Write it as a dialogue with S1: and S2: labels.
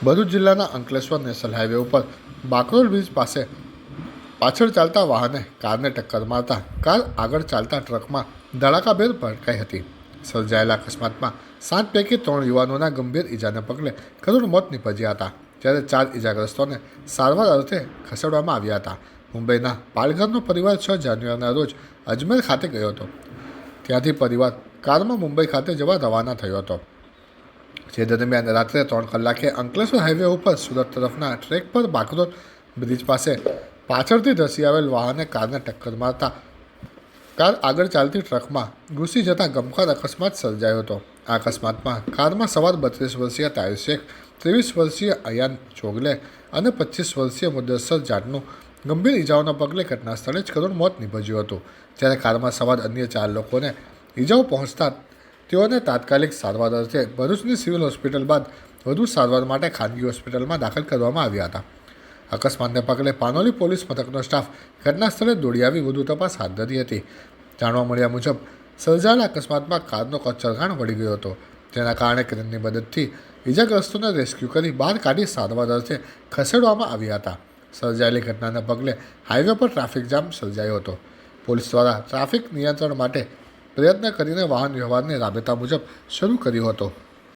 S1: ભરૂચ જિલ્લાના અંકલેશ્વર નેશનલ ઉપર બાકરોલ બ્રિજ પાસે પાછળ ચાલતા વાહને કારને ટક્કર મારતા કાર આગળ ચાલતા ટ્રકમાં ધડાકાભેર ભટકાઈ હતી. સર્જાયેલા અકસ્માતમાં સાત પૈકી ત્રણ યુવાનોના ગંભીર ઈજાને પગલે કરોડ મોત નીપજ્યા હતા, જ્યારે ચાર ઈજાગ્રસ્તોને સારવાર અર્થે ખસેડવામાં આવ્યા હતા. મુંબઈના પાલઘરનો પરિવાર છ જાન્યુઆરીના રોજ અજમેર ખાતે ગયો હતો. ત્યાંથી પરિવાર કારમાં મુંબઈ ખાતે જવા રવાના થયો હતો. જે દરમિયાન રાત્રે ત્રણ કલાકે અંકલેશ્વર હાઈવે ઉપર સુરત તરફના ટ્રેક પર બાકરોલ બ્રિજ પાસે પાછળથી ધસી આવેલ વાહને કારને ટક્કર મારતા. કાર આગળ ચાલતી ટ્રકમાં ઘૂસી જતા ગમખાર અકસ્માત સર્જાયો હતો. આ અકસ્માતમાં કારમાં સવાર બત્રીસ વર્ષીય તાયર શેખ, ત્રેવીસ વર્ષીય અયાન ચોગલે અને પચીસ વર્ષીય મુદ્દસર જાટનું ગંભીર ઇજાઓના પગલે ઘટના સ્થળે જ કરોડ મોત નીપજ્યું હતું. જ્યારે કારમાં સવાર અન્ય ચાર લોકોને ઇજાઓ પહોંચતા તેઓને તાત્કાલિક સારવાર અર્થે ભરૂચની સિવિલ હોસ્પિટલ બાદ વધુ સારવાર માટે ખાનગી હોસ્પિટલમાં દાખલ કરવામાં આવ્યા હતા. અકસ્માતને પગલે પાનોલી પોલીસ મથકનો સ્ટાફ ઘટના સ્થળે દોડી આવી વધુ તપાસ હાથ ધરી હતી. જાણવા મળ્યા મુજબ, સર્જાયેલા અકસ્માતમાં કારનો કચ્છરઘાણ વળી ગયો હતો. જેના કારણે ક્રેનની મદદથી ઇજાગ્રસ્તોને રેસ્ક્યુ કરી બહાર કાઢી સારવાર અર્થે ખસેડવામાં આવ્યા હતા. સર્જાયેલી ઘટનાના પગલે હાઈવે પર ટ્રાફિક જામ સર્જાયો હતો. પોલીસ દ્વારા ટ્રાફિક નિયંત્રણ માટે પ્રયત્ન કરીને વાહન વ્યવહારને રાબેતા મુજબ શરૂ કર્યો હતો.